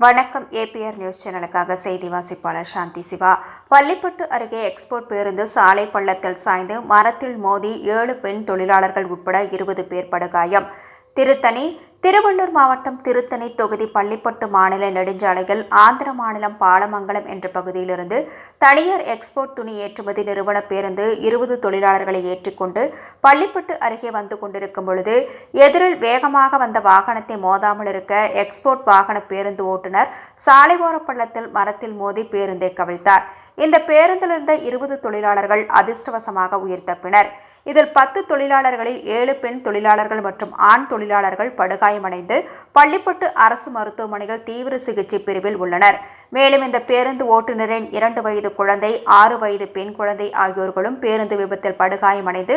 வணக்கம் APR news சேனலுக்காக செய்தி வாசிப்பாளர் சாந்தி சிவா. பள்ளிப்பட்டு அருகே எக்ஸ்போர்ட் பேருந்து சாலை பள்ளத்தில் சாய்ந்து மரத்தில் மோதி ஏழு பெண் தொழிலாளர்கள் உட்பட இருபது பேர் படுகாயம். திருத்தணி திருவள்ளூர் மாவட்டம் திருத்தணி தொகுதி பள்ளிப்பட்டு மாநில நெடுஞ்சாலைகள் ஆந்திர மாநிலம் பாலமங்கலம் என்ற பகுதியிலிருந்து தனியார் எக்ஸ்போர்ட் துணி ஏற்றுமதி நிறுவன பேருந்து இருபது தொழிலாளர்களை ஏற்றிக்கொண்டு பள்ளிப்பட்டு அருகே வந்து கொண்டிருக்கும் பொழுது எதிரில் வேகமாக வந்த வாகனத்தை மோதாமல் இருக்க எக்ஸ்போர்ட் வாகன பேருந்து ஓட்டுநர் சாலைவோர பள்ளத்தில் மரத்தில் மோதி பேருந்தை கவிழ்த்தார். இந்த பேருந்தில் இருந்த இருபது தொழிலாளர்கள் அதிர்ஷ்டவசமாக உயிர் தப்பினர். இதில் பத்து தொழிலாளர்களில் ஏழு பெண் தொழிலாளர்கள் மற்றும் ஆண் தொழிலாளர்கள் படுகாயமடைந்து பள்ளிப்பட்டு அரசு மருத்துவமனைகள் தீவிர சிகிச்சை பிரிவில் உள்ளனர். மேலும் இந்த பேருந்து ஓட்டுநரின் இரண்டு வயது குழந்தை ஆறு வயது பெண் குழந்தை ஆகியோர்களும் பேருந்து விபத்தில் படுகாயமடைந்து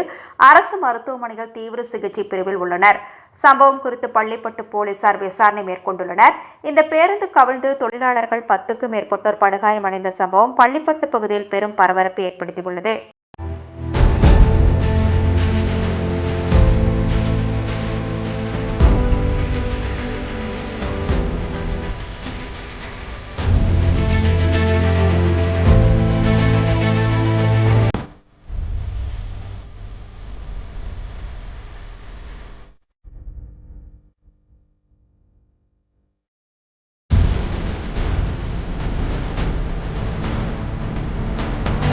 அரசு மருத்துவமனைகள் தீவிர சிகிச்சை பிரிவில் உள்ளனர். சம்பவம் குறித்து பள்ளிப்பட்டு போலீசார் விசாரணை மேற்கொண்டுள்ளனர். இந்த பேருந்து கவிழ்ந்து தொழிலாளர்கள் பத்துக்கும் மேற்பட்டோர் படுகாயமடைந்த சம்பவம் பள்ளிப்பட்டு பகுதியில் பெரும் பரபரப்பை ஏற்படுத்தியுள்ளது.